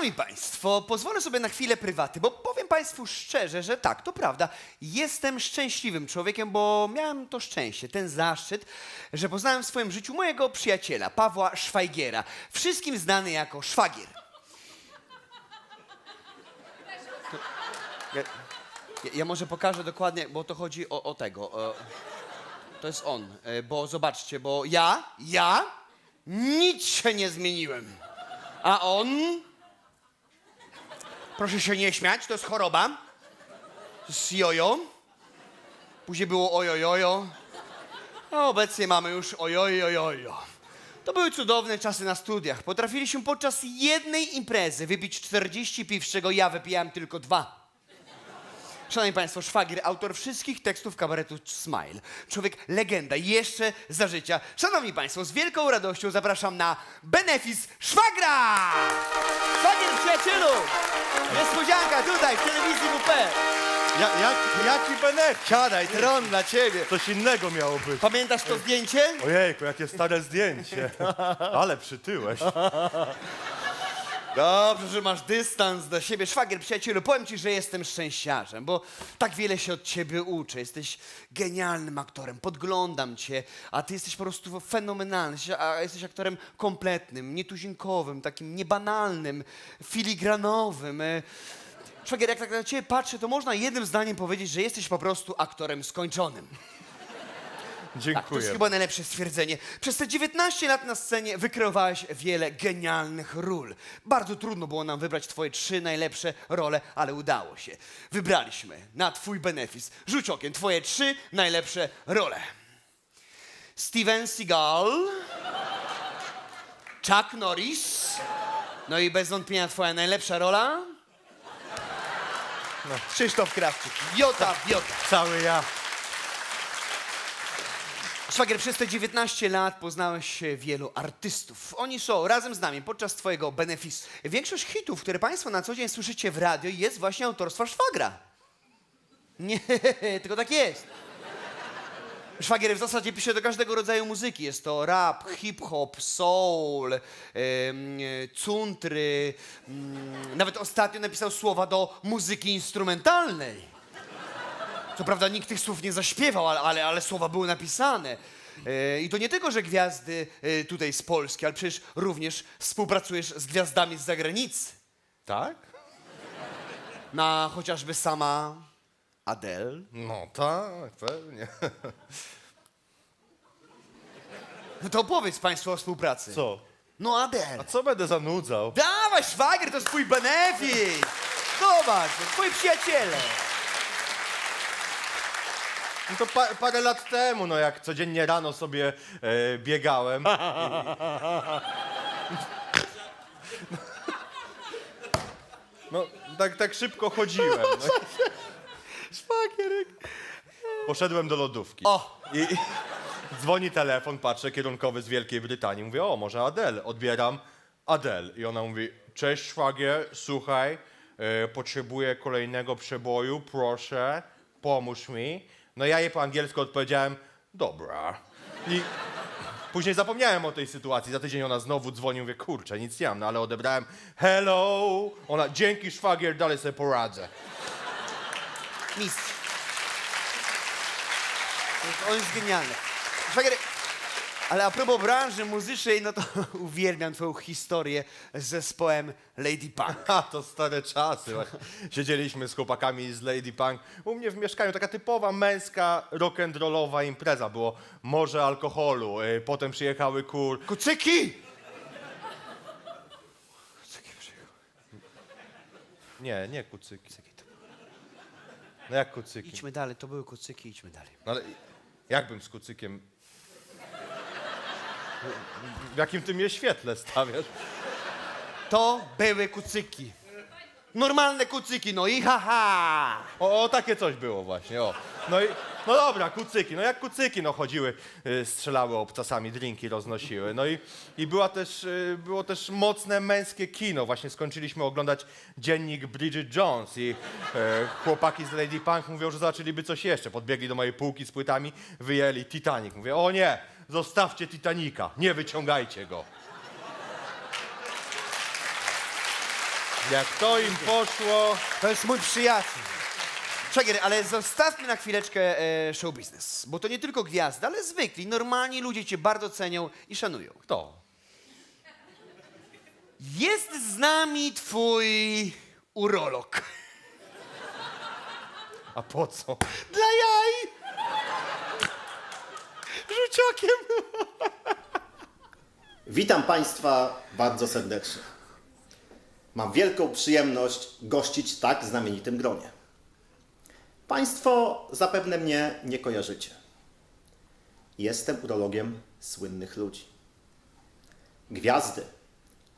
Szanowni Państwo, pozwolę sobie na chwilę prywaty, bo powiem Państwu szczerze, że tak, to prawda. Jestem szczęśliwym człowiekiem, bo miałem to szczęście, ten zaszczyt, że poznałem w swoim życiu mojego przyjaciela, Pawła Szwajgiera, wszystkim znany jako Szwagier. To- Ja, ja, może pokażę dokładnie, bo to chodzi o, o tego. e, to jest on, e, bo zobaczcie, bo ja, ja nic się nie zmieniłem. A on? Proszę się nie śmiać, to jest choroba. Jest jojo. Później było ojojojo. A obecnie mamy już ojojojojo. To były cudowne czasy na studiach. Potrafiliśmy podczas jednej imprezy wypić 40 piw, z czego ja wypijałem tylko dwa. Szanowni Państwo, szwagier, autor wszystkich tekstów kabaretu Smile. Człowiek legenda, jeszcze za życia. Szanowni Państwo, z wielką radością zapraszam na benefis szwagra! Szwagier, przyjacielu! Niespodzianka tutaj, w telewizji WP. Ja, jak, jaki benefit? Siadaj, tron dla Ciebie. Coś innego miało być. Pamiętasz to zdjęcie? Ojejku, jakie stare zdjęcie. Ale przytyłeś. Dobrze, że masz dystans do siebie. Szwagier, przyjacielu, powiem ci, że jestem szczęściarzem, bo tak wiele się od ciebie uczę. Jesteś genialnym aktorem, podglądam cię, a ty jesteś po prostu fenomenalny. A jesteś aktorem kompletnym, nietuzinkowym, takim niebanalnym, filigranowym. E, Szwagier, jak tak na ciebie patrzę, to można jednym zdaniem powiedzieć, że jesteś po prostu aktorem skończonym. Tak, to Dziękuję. jest chyba najlepsze stwierdzenie. Przez te 19 lat na scenie wykreowałeś wiele genialnych ról. Bardzo trudno było nam wybrać twoje trzy najlepsze role, ale udało się. Wybraliśmy na twój benefis. Rzuć okiem, twoje trzy najlepsze role. Steven Seagal, Chuck Norris, no i bez wątpienia twoja najlepsza rola? Krzysztof Krawczyk. Jota, Jota. Cały ja. Szwagier, przez te 19 lat poznałeś wielu artystów. Oni są razem z nami podczas twojego benefisu. Większość hitów, które państwo na co dzień słyszycie w radio, jest właśnie autorstwa Szwagra. Nie, tylko tak jest. Szwagier w zasadzie pisze do każdego rodzaju muzyki. Jest to rap, hip-hop, soul, e, cuntry. mm, Nawet ostatnio napisał słowa do muzyki instrumentalnej. Co prawda nikt tych słów nie zaśpiewał, ale, ale, ale słowa były napisane. E, I to nie tylko, że gwiazdy e, tutaj z Polski, ale przecież również współpracujesz z gwiazdami z zagranicy. Tak? Na chociażby sama Adele. No tak, pewnie. No to opowiedz Państwu o współpracy. Co? No Adele. A co będę zanudzał? Dawaj, szwagier, to jest twój benefit. Zobacz, twoi przyjaciele. No to pa, parę lat temu, no jak codziennie rano sobie e, biegałem. No, tak, tak szybko chodziłem. No. Szwagierek. Poszedłem do lodówki. O. I, I dzwoni telefon, patrzę, kierunkowy z Wielkiej Brytanii. Mówię, o, może Adel. Odbieram. Adel. I ona mówi, cześć szwagier, słuchaj, e, potrzebuję kolejnego przeboju, proszę, pomóż mi. No ja jej po angielsku odpowiedziałem, dobra. I później zapomniałem o tej sytuacji. Za tydzień ona znowu dzwoni, mówię, kurczę, nic nie mam, no ale odebrałem, hello. Ona, dzięki szwagier, dalej sobie poradzę. Mistrz. On jest genialny. Szwagier, ale a propos branży muzycznej, no to uwielbiam twoją historię z zespołem Lady Punk. A, to stare czasy. właśnie. Siedzieliśmy z chłopakami z Lady Punk. U mnie w mieszkaniu taka typowa męska rock'n'rollowa impreza. Było morze alkoholu, y, potem przyjechały kur... Kucyki! Nie, nie kucyki. No jak kucyki? Idźmy dalej, to były kucyki, idźmy dalej. No ale jakbym z kucykiem... W jakim ty mnie świetle stawiasz? To były kucyki. Normalne kucyki, no i haha! O, o, takie coś było właśnie, o. No i, no dobra, kucyki, no jak kucyki, no chodziły, y, strzelały obcasami, drinki roznosiły. No i, i była też, y, było też mocne męskie kino. Właśnie skończyliśmy oglądać dziennik Bridget Jones i e, chłopaki z Lady Punk mówią, że zobaczyliby coś jeszcze. Podbiegli do mojej półki z płytami, wyjęli Titanic. Mówię, o nie, zostawcie Titanica, nie wyciągajcie go. Jak to im poszło, To jest mój przyjaciel. Szwagier, ale zostawmy na chwileczkę e, show business, bo to nie tylko gwiazdy, ale zwykli, normalni ludzie cię bardzo cenią i szanują. to. Jest z nami twój urolog. A po co? Dla Rzuciokiem. Witam Państwa bardzo serdecznie. Mam wielką przyjemność gościć w tak znamienitym gronie. Państwo zapewne mnie nie kojarzycie. Jestem urologiem słynnych ludzi. Gwiazdy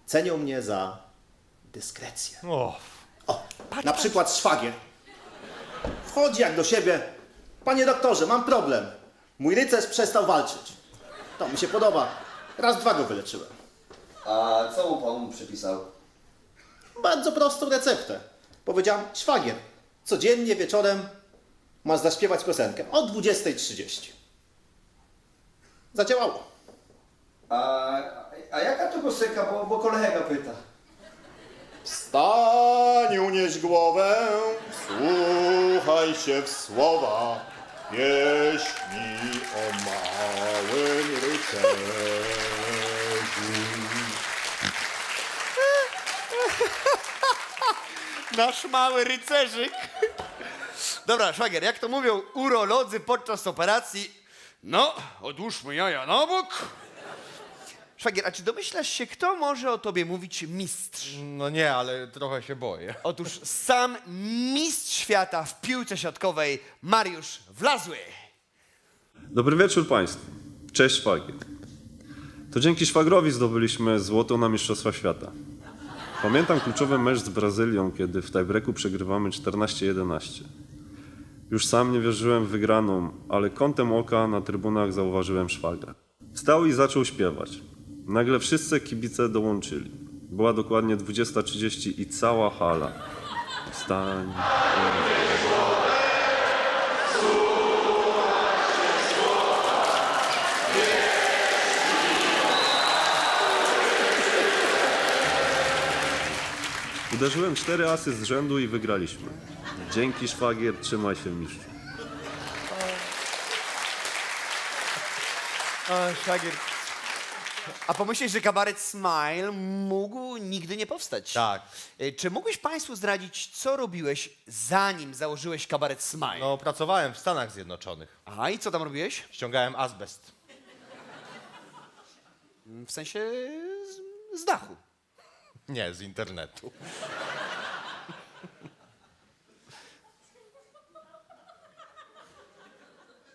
cenią mnie za dyskrecję. O, O, na przykład szwagier. Wchodzi jak do siebie. Panie doktorze, mam problem. Mój rycerz przestał walczyć. To mi się podoba. Raz, dwa go wyleczyłem. A co mu pan przepisał? Bardzo prostą receptę. Powiedziałam, szwagier, codziennie wieczorem masz zaśpiewać piosenkę o 20.30. Zadziałało. A, a jaka to piosenka, bo, bo kolega pyta. Wstań, unieś głowę, słuchaj się w słowa pieśni o małym rycerzu. Nasz mały rycerzyk. Dobra, szwagier, jak to mówią urolodzy podczas operacji, no, odłóżmy jaja na bok. Szwagier, a czy domyślasz się, kto może o tobie mówić mistrz? no nie, ale trochę się boję. Otóż sam mistrz świata w piłce siatkowej Mariusz Wlazły. Dobry wieczór Państwu. Cześć szwagier. To dzięki szwagrowi zdobyliśmy złoto na Mistrzostwa Świata. Pamiętam kluczowy mecz z Brazylią, kiedy w tiebreaku przegrywamy 14-11. Już sam nie wierzyłem w wygraną, ale kątem oka na trybunach zauważyłem szwagra. Wstał i zaczął śpiewać. Nagle wszyscy kibice dołączyli. Była dokładnie 20.30 i cała hala. Wstań. Uderzyłem cztery asy z rzędu i wygraliśmy. Dzięki szwagier, trzymaj się mistrzu. O, szwagier. A pomyśleć, że kabaret Smile mógł nigdy nie powstać. Tak. Y, Czy mógłbyś Państwu zdradzić, co robiłeś, zanim założyłeś kabaret Smile? No, pracowałem w Stanach Zjednoczonych. A i co tam robiłeś? Ściągałem azbest. W sensie z, z dachu. Nie, z internetu.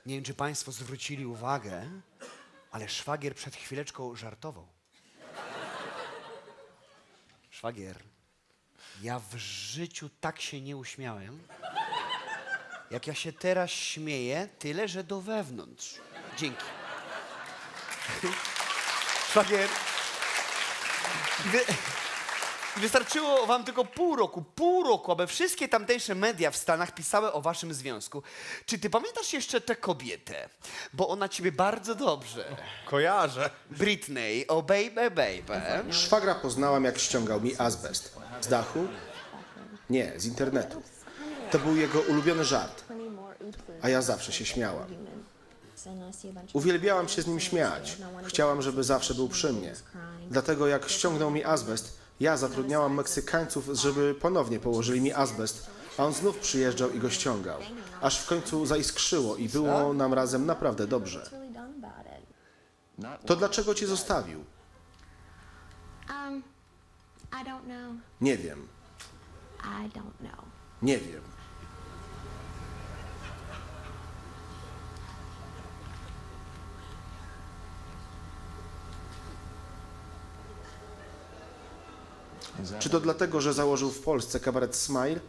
Nie wiem, czy Państwo zwrócili uwagę, ale szwagier przed chwileczką żartował. Szwagier, ja w życiu tak się nie uśmiałem, jak ja się teraz śmieję, tyle że do wewnątrz. Dzięki. Szwagier. Wy... Wystarczyło wam tylko pół roku, pół roku, aby wszystkie tamtejsze media w Stanach pisały o waszym związku. Czy ty pamiętasz jeszcze tę kobietę? Bo ona ciebie bardzo dobrze. Kojarzę. Britney, oh baby, baby. Szwagra poznałam, jak ściągał mi azbest. Z dachu? Nie, z internetu. To był jego ulubiony żart, a ja zawsze się śmiałam. Uwielbiałam się z nim śmiać. Chciałam, żeby zawsze był przy mnie. Dlatego jak ściągnął mi azbest, ja zatrudniałam Meksykańców, żeby ponownie położyli mi azbest, a on znów przyjeżdżał i go ściągał. Aż w końcu zaiskrzyło i było nam razem naprawdę dobrze. To dlaczego cię zostawił? Um. Nie wiem, nie wiem. Czy to dlatego, że założył w Polsce kabaret Smile?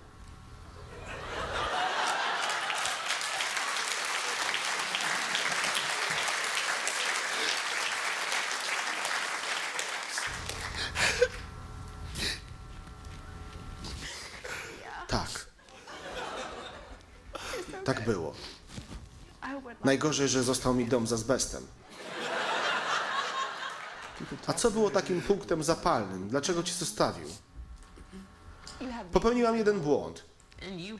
Tak. Tak było. Najgorzej, że został mi dom z azbestem. A co było takim punktem zapalnym? Dlaczego ci zostawił? Popełniłam jeden błąd.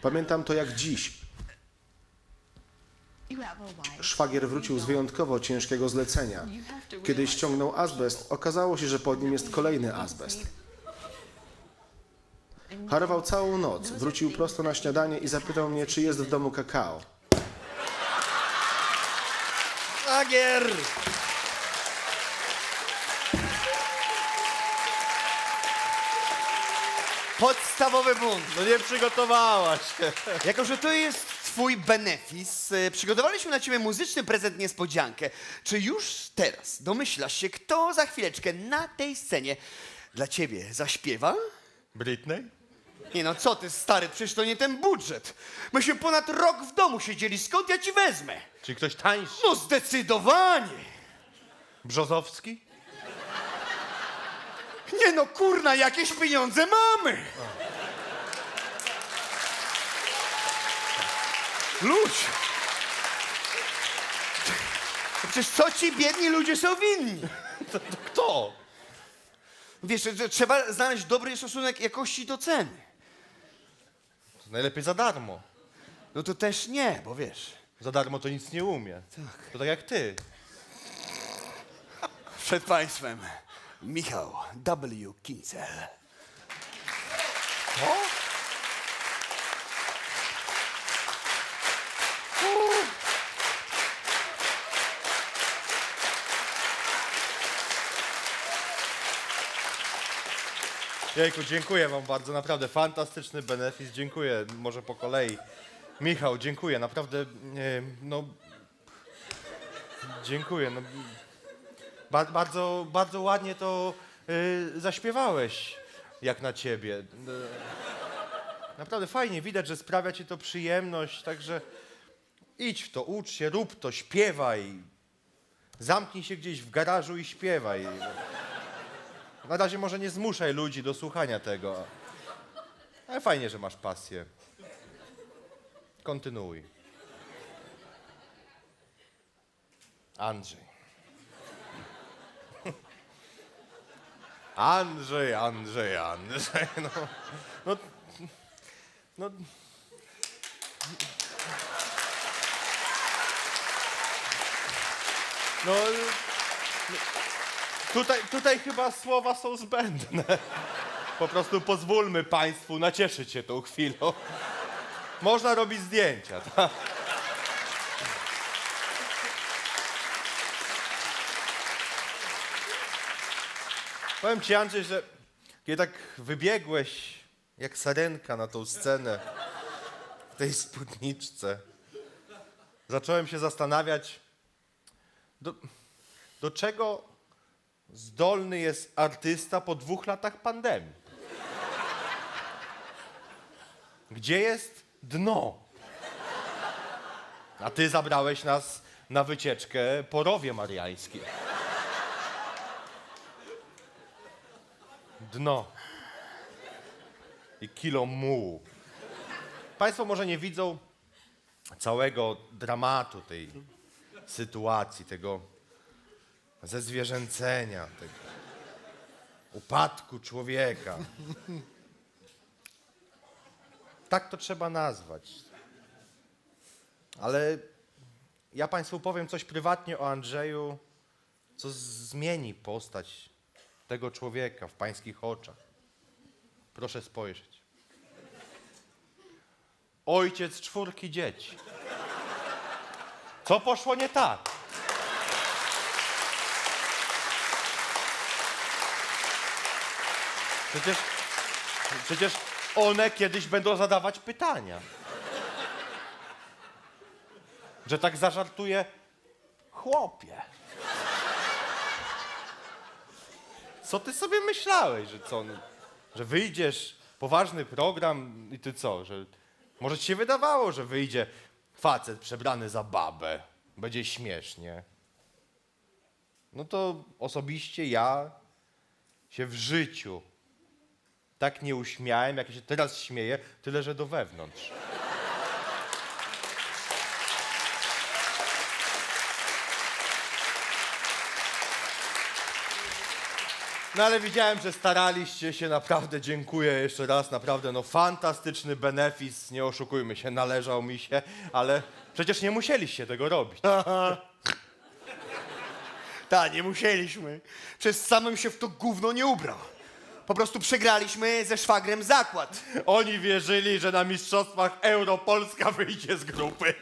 Pamiętam to jak dziś. Szwagier wrócił z wyjątkowo ciężkiego zlecenia. Kiedy ściągnął azbest, okazało się, że pod nim jest kolejny azbest. Harował całą noc, wrócił prosto na śniadanie i zapytał mnie, czy jest w domu kakao. Szwagier! Podstawowy błąd. No nie przygotowałaś się. Jako, że to jest twój benefis, e, przygotowaliśmy na ciebie muzyczny prezent niespodziankę. Czy już teraz domyślasz się, kto za chwileczkę na tej scenie dla ciebie zaśpiewa? Britney? Nie no, co ty stary, przecież to nie ten budżet. Myśmy ponad rok w domu siedzieli, skąd ja ci wezmę? Czy ktoś tańszy? No zdecydowanie! Brzozowski? Nie no, kurna, jakieś pieniądze mamy! Ludź! Przecież co ci biedni ludzie są winni? Kto? Wiesz, że trzeba znaleźć dobry stosunek jakości do ceny. Najlepiej za darmo. No to też nie, bo wiesz. Za darmo to nic nie umie. To tak jak ty. Przed państwem Michał W. Kincel. Jejku, dziękuję wam bardzo, naprawdę fantastyczny benefis, dziękuję, może po kolei. Michał, dziękuję, naprawdę, no, dziękuję, no, ba, bardzo, bardzo ładnie to e, zaśpiewałeś, jak na ciebie. Naprawdę fajnie, widać, że sprawia ci to przyjemność, także idź w to, ucz się, rób to, śpiewaj. Zamknij się gdzieś w garażu i śpiewaj. Na razie może nie zmuszaj ludzi do słuchania tego. Ale fajnie, że masz pasję. Kontynuuj. Andrzej. Andrzej, Andrzej, Andrzej. No, no, no. No, Tutaj, tutaj chyba słowa są zbędne. Po prostu pozwólmy Państwu nacieszyć się tą chwilą. Można robić zdjęcia. Tak? Powiem Ci, Andrzej, że kiedy tak wybiegłeś jak sarenka na tą scenę w tej spódniczce, zacząłem się zastanawiać, do, do czego zdolny jest artysta po dwóch latach pandemii? Gdzie jest dno? A ty zabrałeś nas na wycieczkę po rowie mariańskie. Dno. I kilo mułu. Państwo może nie widzą całego dramatu tej sytuacji, tego zezwierzęcenia, tego upadku człowieka. Tak to trzeba nazwać. Ale ja Państwu powiem coś prywatnie o Andrzeju, co zmieni postać tego człowieka w Pańskich oczach. Proszę spojrzeć. Ojciec czwórki dzieci. Co poszło nie tak? Przecież, przecież one kiedyś będą zadawać pytania. Że tak zażartuje chłopie. Co ty sobie myślałeś, że co, że wyjdziesz, poważny program i ty co, że może ci się wydawało, że wyjdzie facet przebrany za babę, będzie śmiesznie. No to osobiście ja się w życiu tak nie uśmiałem, jak ja się teraz śmieję, tyle że do wewnątrz. No ale widziałem, że staraliście się, naprawdę dziękuję jeszcze raz, naprawdę no fantastyczny benefis, nie oszukujmy się, należał mi się, ale przecież nie musieliście tego robić. Tak, nie musieliśmy. Przez samym się w to gówno nie ubrał. Po prostu przegraliśmy ze szwagrem zakład. Oni wierzyli, że na mistrzostwach Euro Polska wyjdzie z grupy.